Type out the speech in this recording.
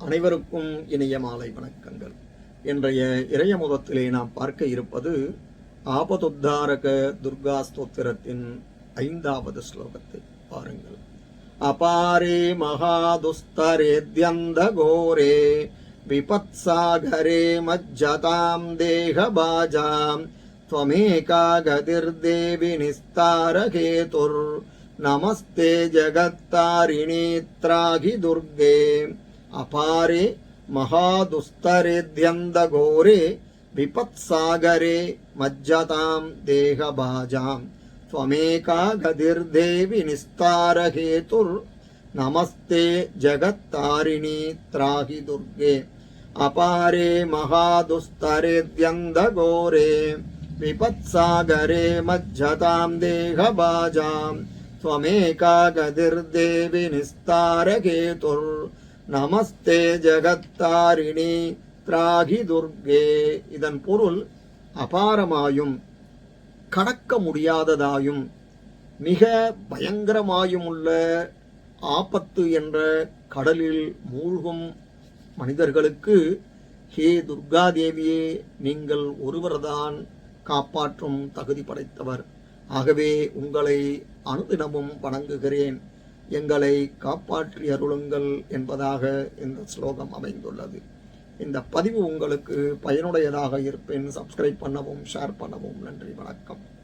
அனைவருக்கும் இனிய மாலை வணக்கங்கள் இன்றைய இறையமுதத்திலே நாம் பார்க்க இருப்பது ஆபதுத்தாரக துர்கா ஸ்தோத்திரத்தின் ஐந்தாவது ஸ்லோகத்தை பாருங்கள் அபாரே மகாதுஸ்தரேத்யந்த கோரே விபத்சாகரே மஜ்ஜதாம் தேகபாஜாம் त्वमेका गतिर्देवि निस्तारकेतुर् नमस्ते जगत्तारिणी त्राहि दुर्गे अपारे महादुस्तरेद्यन्दघोरे विपत्सागरे मज्जतां देहभाजाम् त्वमेका गतिर्देवि निस्तारहेतुर् नमस्ते जगत्तारिणी त्राहि दुर्गे अपारे महादुस्तरेद्यन्दघोरे विपत्सागरे मज्जतां देहबाजाम् त्वमेका गतिर्देवि निस्तारकेतुर् நமஸ்தே ஜகத்தாரிணி திராகி துர்கே. இதன் பொருள் அபாரமாயும் கடக்க முடியாததாயும் மிக பயங்கரமாயும் உள்ள ஆபத்து என்ற கடலில் மூழ்கும் மனிதர்களுக்கு ஹே துர்காதேவியே நீங்கள் ஒருவர்தான் காப்பாற்றும் தகுதி படைத்தவர். ஆகவே உங்களை அனுதினமும் வணங்குகிறேன். எங்களை காப்பாற்றி அருளுங்கள் என்பதாக இந்த ஸ்லோகம் அமைந்துள்ளது. இந்த பதிவு உங்களுக்கு பயனுடையதாக இருப்பேன். சப்ஸ்கிரைப் பண்ணவும் ஷேர் பண்ணவும். நன்றி வணக்கம்.